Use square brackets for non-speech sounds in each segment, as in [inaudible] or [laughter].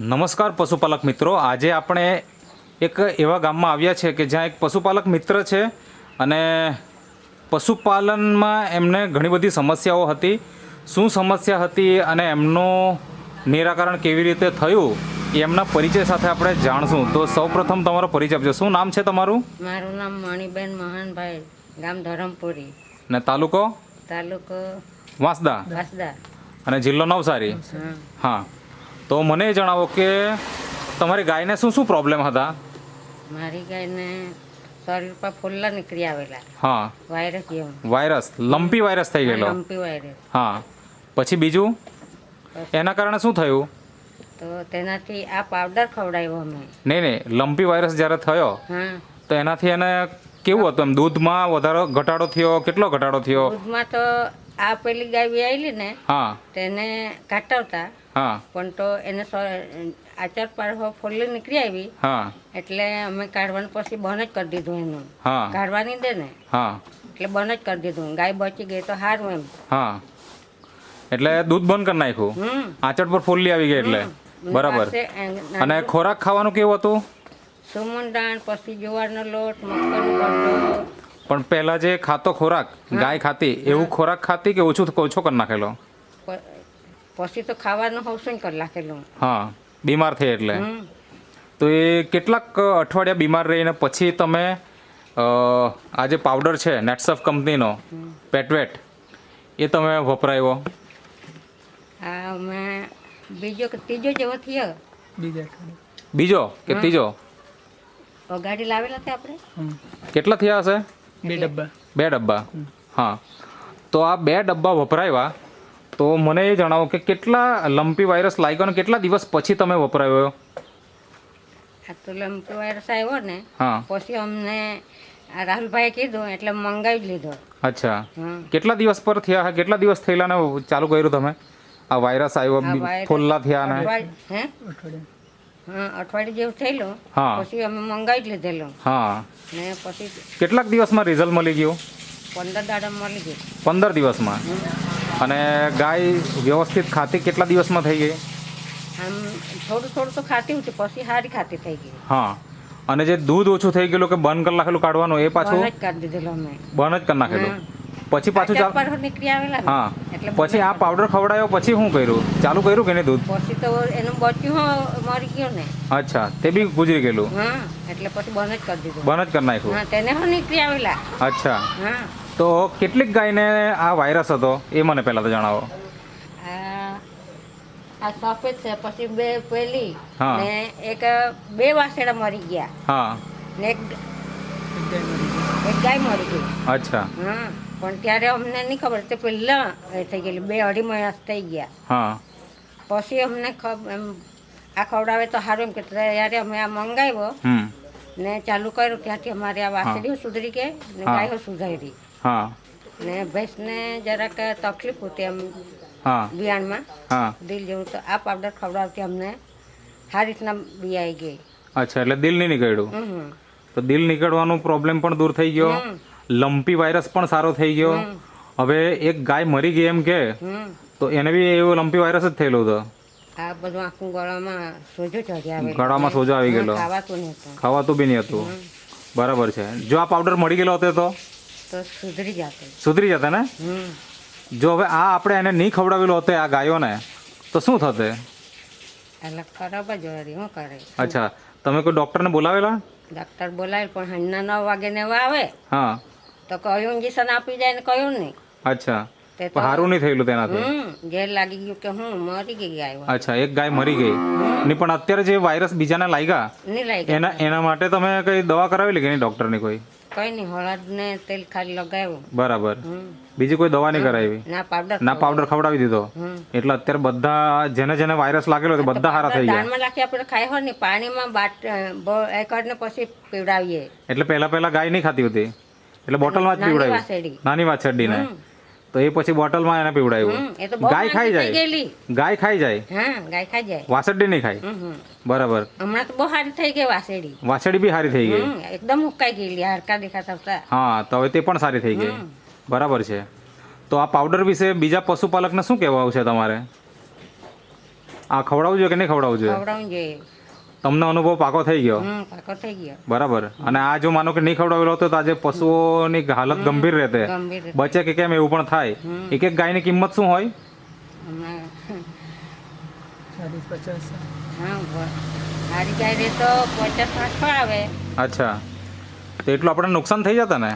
નમસ્કાર પશુપાલક મિત્રો. આજે આપણે એક એવા ગામમાં આવ્યા છે કે જ્યાં એક પશુપાલક મિત્ર છે અને પશુપાલનમાં એમને ઘણી બધી સમસ્યાઓ હતી. શું સમસ્યા હતી અને એમનું નિરાકરણ કેવી રીતે થયું એ એમના પરિચય સાથે આપણે જાણશું. તો સૌપ્રથમ તમારો પરિચય આપજો. શું નામ છે તમારું? મારું નામ મણિબેન મહાનભાઈ ગામ ધરમપુરી. ને તાલુકો? તાલુકો વાંસદા. વાંસદા. અને જિલ્લો નવસારી? હા. હા. તો મને જણાવો કે તમારી ગાયને શું શું પ્રોબ્લેમ હતા? મારી ગાયને શરીર પર ફોલ્લા નીકળી આવેલા. હા. વાયરસ જેવું. વાયરસ. લંપી વાયરસ થઈ ગયેલો. Lumpy virus. હા. પછી બીજું? એના કારણે શું થયું? તો તેનાથી આ પાવડર ખવડાવ્યો અમે. નહીં નહીં. લંપી વાયરસ જ્યારે થયો તો એનાથી એને કેવું હતું એમ? દૂધમાં વધારો ઘટાડો થયો? કેટલો ઘટાડો થયો? દૂધમાં તો આ પેલી ગાય આવેલી ને હા. તેને કાટાવતા. હા. પણ તો એને આચાર પાર ફૂલ્લી નીકળી આવી. હા. એટલે અમે કાઢવાનું પછી બંધ જ કરી દીધું એનું. હા. કાઢવાની દે ને. હા. એટલે બંધ જ કરી દીધું. ગાય બચી ગઈ તો હારું એમ. હા. એટલે દૂધ બંધ કરી નાખ્યું? આંચડ પર ફૂલ્લી આવી ગઈ એટલે? બરાબર. અને ખોરાક ખાવાનું કેવું હતું? સુમન દાણ પછી જુવારનો લોટ મગફળીનો લોટ પણ પહેલા જે ખાતો ખોરાક ગાય ખાતી એવું ખોરાક ખાતી કે ઓછું ઓછો કરી નાખેલો? પછી તો ખાવાનું હોશું કરી નાખેલો. હા બીમાર થઈ એટલે. તો એ કેટલાક અઠવાડિયા બીમાર રહીને પછી તમે આ જે પાવડર છે નેટસફ કંપનીનો પેટવેટ એ તમે વપરાયો? આ અમે બીજો કે ત્રીજો જેવો થયો. બીજો કે ત્રીજો? ગાડી લાવેલા હતા આપણે? કેટલા થયા હશે? બે ડબ્બા. બે ડબ્બા? હા. તો આ બે ડબ્બા વપરાવ્યા તો મને એ જણાવો કે કેટલા લંપી વાયરસ લાગ્યો અને કેટલા દિવસ પછી તમે વપરાયો? આ તો લંપી વાયરસ આવ્યો ને હા. પછી અમને આ રાહુલભાઈએ કીધું એટલે મંગાવી લીધો. અચ્છા. કેટલા દિવસ પર થયા? હા કેટલા દિવસ થયેલા ને ચાલુ કર્યું તમે? આ વાયરસ આવ્યો ફોલ્લા થયા ને? હે? અઠવાડિયા જેવું થયેલો. હા. પછી અમે મંગાવી જ લીધેલું. હા. ને પછી કેટલાક દિવસમાં રિઝલ્ટ મળી ગયું? પંદર દાડા મળી ગયું. પંદર દિવસમાં? અને ગાય વ્યવસ્થિત ખાતી કેટલા દિવસમાં થઈ ગઈ? આમ થોડું થોડું તો ખાતી હતી પછી સારી ખાતી થઈ ગઈ. હા. અને જે દૂધ ઓછું થઈ ગયેલું કે બંધ કરી નાખેલું કાઢવાનું એ પાછું? બંધ જ કરી દીધેલું અમે. બંધ જ કરી નાખેલું? પછી પાછું ચાલુ નીકળી આવેલા હા. એટલે પછી આ પાવડર ખવડાયો પછી શું કર્યું? ચાલુ કર્યું કે નહીં દૂધ? પછી તો એનું બચ્યું મરી ગયું ને. અચ્છા તે બી ગુજરી ગયેલું? હા એટલે પછી બંધ જ કરી દીધું. બંધ જ કરી નાખ્યું? હા તેને હું નીકળી આવેલા. અચ્છા. હા. તો કેટલીક ગાયને આ વાયરસ હતો? એ મને પહેલાં તો જણાવો. આ સફેદ છે પછી બે પેલી. ને એક બે વાસેડા મરી ગયા. હા. ને એક એક ગાય મરી ગઈ. અચ્છા. હા. પણ ત્યારે અમને નહીં ખબર તે પહેલાં એ થઈ ગયેલી બે અઢી મહિના થઈ ગયા. હા. પછી અમને એમ આ ખવડાવે તો સારું એમ કે ત્યારે અમે આ મંગાવ્યો ને ચાલુ કર્યું ત્યાંથી અમારી આ વાસળીઓ સુધરી ગઈ ને. ગાયો સુધારી હા. ને ભેંસને જરાક તકલીફ હતી એમ હા. બિયાણમાં. દિલ જેવું તો આ પાવડર ખવડાવતી અમને સારી રીતના બિયાઈ ગઈ. અચ્છા એટલે દિલ નહીં નીકળ્યું? તો દિલ નીકળવાનો પ્રોબ્લેમ પણ દૂર થઈ ગયો. લંપી વાયરસ પણ સારો થઈ ગયો. હવે એક ગાય મરી ગઈ એમ કે તો એને બી એવો લંપી વાયરસ જ થયેલો હતો. આ બધું આખું ગળામાં સોજો ચડી આવે ગળામાં સોજો આવી ગયેલો. ખાવાતું બી નહીં હતું. બરાબર છે. જો આ પાવડર મળી ગયેલો હતો તો? સુધરી જતો. સુધરી જતા ને? જો હવે આ આપણે એને નહીં ખવડાવેલો હતો આ ગાયોને તો શું થતે એટલે ખરાબ જ વળી શું કરે? અચ્છા. તમે કોઈ ડૉક્ટરને બોલાવેલા? ડોક્ટર બોલાવે પણ હાંજના નવ વાગે ને આવે. હા. તો કયું ઇન્જેક્શન આપી જાય ને કયું નહીં. અચ્છા. હારું નહીં થયેલું તેનાથી? ઘેર લાગી ગયું કે હું મરી ગઈ ગાય અચ્છા એક ગાય મરી ગઈ. નહીં પણ અત્યારે જે વાયરસ બીજાને લાગ્યા એના એના માટે તમે કઈ દવા કરાવેલી કે નહીં ડૉક્ટરની કોઈ? કઈ નહીં હળદ ને તેલ ખાલી લગાવ્યું. બરાબર. બીજી કોઈ દવા નહીં કરાવી? ના પાવડર ના પાવડર ખવડાવી. દીધો? એટલે અત્યારે બધા જેને જેને વાયરસ લાગેલો તે બધા હારા થઈ ગયા. દાણમાં નાખી આપણે ખાઈ હોય ને પાણીમાં બાટ કરીને પછી પીવડાવીએ. એટલે પહેલા પહેલા ગાય નહીં ખાતી હતી? એટલે બોટલમાં જ નાની પીવડાવી વાસળી નાની વાછરડીને તો એ પછી બોટલમાં એને પીવડાવ્યું. ગાય ખાઈ જાય. ગાય ખાઈ જાય. હા ગાય ખાઈ જાય. વાસડી નહીં ખાય. બરાબર. હમણાં તો બહુ સારી થઈ ગઈ વાસળી વાછરડી બી સારી થઈ ગઈ. એકદમ ઉકાઈ ગયેલી હરકા દેખાતા હતા. હા તો હવે તે પણ સારી થઈ ગઈ. બરાબર છે. તો આ પાવડર વિશે બીજા પશુપાલકને શું કહેવાવું છે તમારે? આ ખવડાવવું જોઈએ કે નહીં ખવડાવવું જોઈએ તમને અનુભવ પાકો થઈ ગયો? હમ પાકો થઈ ગયો. બરાબર. અને આ જો માનો કે નહીં ખવડાવેલો હતો તો આજે પશુઓની હાલત ગંભીર રહેતે. બચે કે કેમ એવું પણ થાય? એક એક ગાયની કિંમત શું હોય? અચ્છા. તો એટલું આપણે નુકસાન થઈ જતા ને?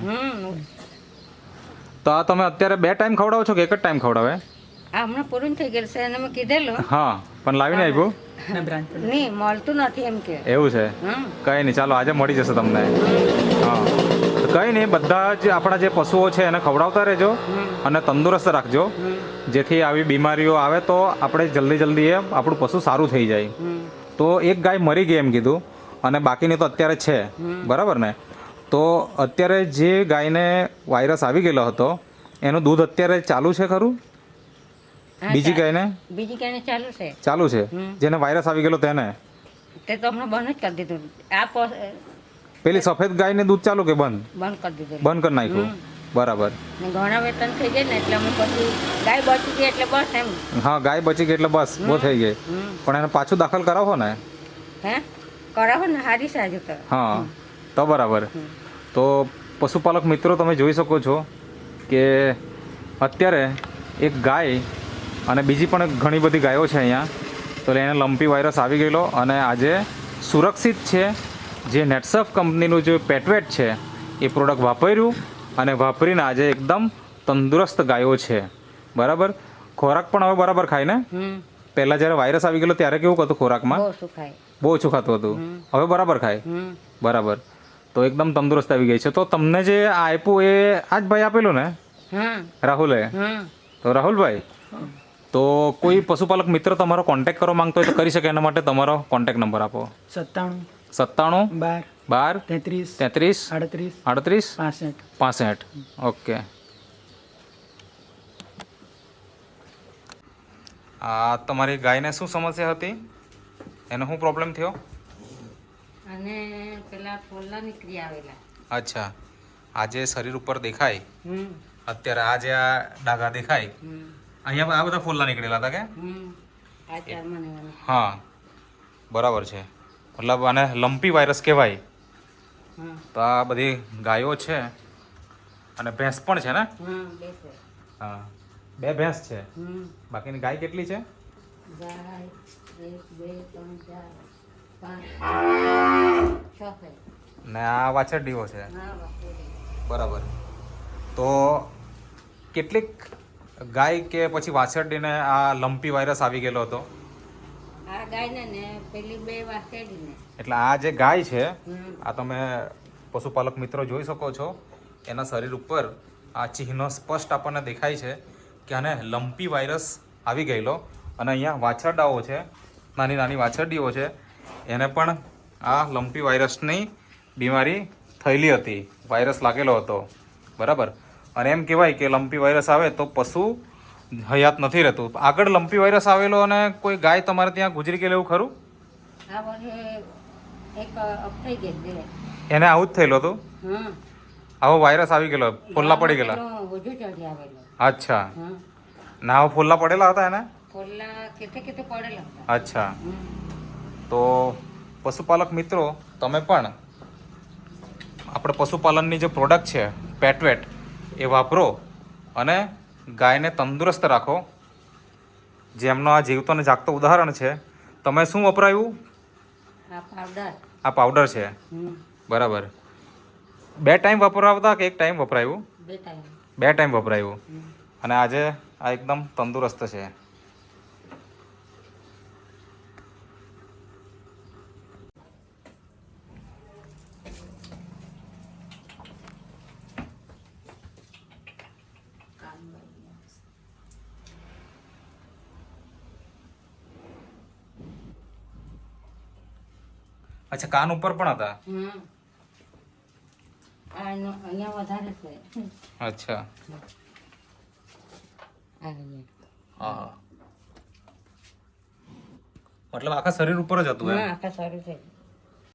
તો આ તમે અત્યારે બે ટાઈમ ખવડાવો છો કે એક જ ટાઈમ ખવડાવે? આ હમણાં પૂરું થઈ ગયેલું છે એને મેં કીધેલું. હા પણ લાવીને પર [laughs] નહીં મળતું નથી એમ કે. એવું છે? કઈ નહીં ચાલો આજે મળી જશે તમને. હા. કઈ નહીં બધા જ આપણા જે પશુઓ છે એને ખવડાવતા રહેજો અને તંદુરસ્ત રાખજો. જેથી આવી બીમારીઓ આવે તો આપણે જલ્દી જલ્દી એ આપણું પશુ સારું થઈ જાય. તો એક ગાય મરી ગઈ એમ કીધું અને બાકીની તો અત્યારે છે. બરાબર ને? તો અત્યારે જે ગાયને વાયરસ આવી ગયેલો હતો એનું દૂધ અત્યારે ચાલુ છે ખરું? બીજી કઈને? બીજી કઈને ચાલુ છે. ચાલુ છે? જેને વાયરસ આવી ગયેલો તેને? તે તો હમણાં બંધ જ કરી દીધું. આ પેલી સફેદ ગાયને દૂધ ચાલુ કે બંધ? બંધ કરી દીધું. બંધ કરી નાખ્યું. બરાબર. ઘણા વેતન થઈ જાય ને એટલે અમે પછી ગાય બચી ગઈ એટલે બસ એમ. હા ગાય બચી ગઈ એટલે બસ બહુ થઈ ગઈ. પણ એને પાછું દાખલ કરાવો ને. હે? કરાવો ને હારી સાજુ તો. હા તો બરાબર. તો પશુપાલક મિત્રો તમે જોઈ શકો છો કે અત્યારે એક ગાય અને બીજી પણ ઘણી બધી ગાયો છે અહીંયા. તો એને લંપી વાયરસ આવી ગયેલો અને આજે સુરક્ષિત છે. જે નેટસફ કંપનીનું જે પેટવેટ છે એ પ્રોડક્ટ વાપર્યું અને વાપરીને આજે એકદમ તંદુરસ્ત ગાયો છે. બરાબર? ખોરાક પણ હવે બરાબર ખાય ને? પહેલા જ્યારે વાયરસ આવી ગયેલો ત્યારે કેવું હતું ખોરાકમાં? બહુ ઓછું ખાતું હતું. હવે બરાબર ખાય? બરાબર. તો એકદમ તંદુરસ્ત આવી ગઈ છે. તો તમને જે આપ્યું એ આજ ભાઈ આપેલું ને? રાહુલે? તો રાહુલભાઈ? તો કોઈ પશુપાલક મિત્ર તમારો કોન્ટેક્ટ કરવા માંગતો હોય તો કરી શકે એના માટે તમારો કોન્ટેક્ટ નંબર આપો. સત્તાણું સત્તાણું બાર બાર તેત્રીસ તેત્રીસ આડત્રીસ આડત્રીસ પાસઠ. પાસઠ. ઓકે. આ તમારી ગાયને શું સમસ્યા હતી? એનો શું પ્રોબ્લેમ થયો? અને પેલા ફોલ્લા નીકળી આવેલા. અચ્છા. આજે શરીર ઉપર દેખાય? હમ. અત્યારે આજે આ ડાઘા દેખાય? અહીંયા આ બધા ફૂલના નીકળેલા હતા કે? હા બરાબર છે. મતલબ આને લંપી વાયરસ કહેવાય. તો આ બધી ગાયો છે અને ભેંસ પણ છે ને? હા બે ભેંસ છે. બાકીની ગાય કેટલી છે? ને આ વાછરડીઓ છે. બરાબર. તો કેટલીક ગાય કે પછી વાછરડીને આ લંપી વાયરસ આવી ગયેલો હતો? આ ગાયને ને પેલી બે વાછરડીને એટલે આ જે ગાય છે આ તમે પશુપાલક મિત્રો જોઈ શકો છો એના શરીર ઉપર આ ચિહ્ન સ્પષ્ટ આપણને દેખાય છે કે આને લંપી વાયરસ આવી ગયેલો. અને અહીંયા વાછરડાઓ છે નાની નાની વાછરડીઓ છે એને પણ આ લંપી વાયરસની બીમારી થયેલી હતી વાયરસ લાગેલો હતો. બરાબર? અને એમ કહેવાય કે લંપી વાયરસ આવે તો પશુ હયાત નથી રહેતું. આગળ લંપી વાયરસ આવેલો અને કોઈ ગાય તમારે ત્યાં ગુજરી ગયેલું એવું ખરું? એને આવું જ થયેલું હતું? આવો વાયરસ આવી ગયેલો ફોલ્લા પડી ગયેલા. અચ્છા. ના આવો ફોલ્લા પડેલા હતા એને? અચ્છા. તો પશુપાલક મિત્રો તમે પણ આપણે પશુપાલનની જે પ્રોડક્ટ છે પેટવેટ એ વાપરો અને ગાયને તંદુરસ્ત રાખો. જેમનો આ જીવતો અને જાગતો ઉદાહરણ છે તમે શું વપરાયું? આ પાવડર છે. બરાબર. બે ટાઈમ વપરાવતા કે એક ટાઈમ વપરાયું? બે ટાઈમ વપરાયું. અને આજે આ એકદમ તંદુરસ્ત છે. અચ્છા કાન ઉપર પણ હતા? અહીંયા વધારે છે. અચ્છા. હા મતલબ આખા શરીર ઉપર જ હતું આખા શરીર છે